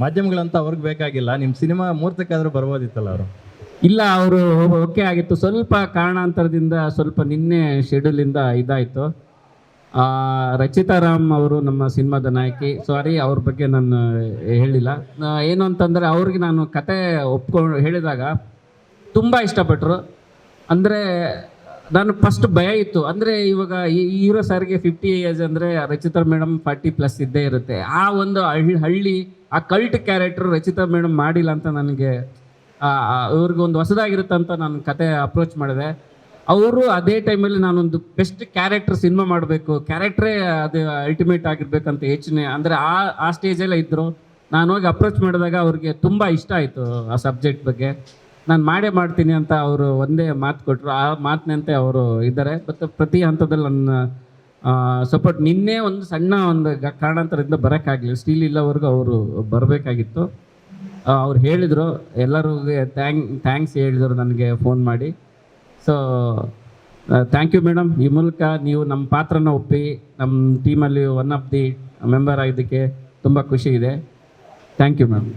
ಮಾಧ್ಯಮಗಳಂತ ಅವ್ರಿಗೆ ಬೇಕಾಗಿಲ್ಲ ನಿಮ್ಮ ಸಿನಿಮಾ ಮುಹೂರ್ತಕ್ಕಾದ್ರೂ ಬರ್ಬೋದಿತ್ತಲ್ಲ ಅವರು? ಇಲ್ಲ, ಅವರು ಓಕೆ ಆಗಿತ್ತು. ಸ್ವಲ್ಪ ಕಾರಣಾಂತರದಿಂದ ಸ್ವಲ್ಪ ನಿನ್ನೆ ಶೆಡ್ಯೂಲಿಂದ ಇದಾಯಿತು. ರಚಿತಾ ರಾಮ್ ಅವರು ನಮ್ಮ ಸಿನಿಮಾದ ನಾಯಕಿ. ಸಾರಿ ಅವ್ರ ಬಗ್ಗೆ ನಾನು ಹೇಳಿಲ್ಲ. ಏನು ಅಂತಂದರೆ ಅವ್ರಿಗೆ ನಾನು ಕತೆ ಒಪ್ಕೊಂಡು ಹೇಳಿದಾಗ ತುಂಬ ಇಷ್ಟಪಟ್ಟರು ಅಂದರೆ ನಾನು ಫಸ್ಟ್ ಭಯ ಇತ್ತು. ಅಂದರೆ ಇವಾಗ ಹೀರೋ ಸರ್ಗೆ ಫಿಫ್ಟಿ ಏಜ್ ಅಂದರೆ ರಚಿತಾ ಮೇಡಮ್ ಫಾರ್ಟಿ ಪ್ಲಸ್ ಇದ್ದೇ ಇರುತ್ತೆ. ಆ ಒಂದು ಹಳ್ಳಿ ಹಳ್ಳಿ, ಆ ಕಲ್ಟ್ ಕ್ಯಾರೆಕ್ಟರ್ ರಚಿತಾ ಮೇಡಮ್ ಮಾಡಿಲ್ಲ ಅಂತ ನನಗೆ ಇವ್ರಿಗೆ ಒಂದು ಹೊಸದಾಗಿರುತ್ತೆ ಅಂತ ನಾನು ಕತೆ ಅಪ್ರೋಚ್ ಮಾಡಿದೆ. ಅವರು ಅದೇ ಟೈಮಲ್ಲಿ ನಾನೊಂದು ಬೆಸ್ಟ್ ಕ್ಯಾರೆಕ್ಟರ್ ಸಿನಿಮಾ ಮಾಡಬೇಕು. ಕ್ಯಾರೆಕ್ಟ್ರೇ ಅದು ಅಲ್ಟಿಮೇಟ್ ಆಗಿರ್ಬೇಕಂತ ಯೋಚನೆ. ಅಂದರೆ ಆ ಆ ಸ್ಟೇಜಲ್ಲೇ ಇದ್ದರು ನಾನು ಹೋಗಿ ಅಪ್ರೋಚ್ ಮಾಡಿದಾಗ ಅವ್ರಿಗೆ ತುಂಬ ಇಷ್ಟ ಆಯಿತು ಆ ಸಬ್ಜೆಕ್ಟ್ ಬಗ್ಗೆ. ನಾನು ಮಾಡೇ ಮಾಡ್ತೀನಿ ಅಂತ ಅವರು ಒಂದೇ ಮಾತು ಕೊಟ್ಟರು ಆ ಮಾತಿನಂತೆ ಅವರು ಇದ್ದಾರೆ. ಮತ್ತು ಪ್ರತಿ ಹಂತದಲ್ಲಿ ನನ್ನ ಸಪೋರ್ಟ್ ನಿನ್ನೆ ಒಂದು ಸಣ್ಣ ಒಂದು ಕಾರಣಾಂತರದಿಂದ ಬರೋಕ್ಕಾಗಲಿಲ್ಲ. ಸ್ಟೀಲ್ ಇಲ್ಲವರೆಗೂ ಅವರು ಬರಬೇಕಾಗಿತ್ತು. ಅವ್ರು ಹೇಳಿದರು. ಎಲ್ಲರಿಗೂ ಥ್ಯಾಂಕ್ ಥ್ಯಾಂಕ್ಸ್ ಹೇಳಿದರು ನನಗೆ ಫೋನ್ ಮಾಡಿ. ಸೊ ಥ್ಯಾಂಕ್ ಯು ಮೇಡಮ್ ಈ ಮೂಲಕ ನೀವು ನಮ್ಮ ಪಾತ್ರನ ಒಪ್ಪಿ ನಮ್ಮ ಟೀಮಲ್ಲಿ ಒನ್ ಆಫ್ ದಿ ಮೆಂಬರ್ ಆಗಿದ್ದಕ್ಕೆ ತುಂಬ ಖುಷಿ ಇದೆ. Thank you ma'am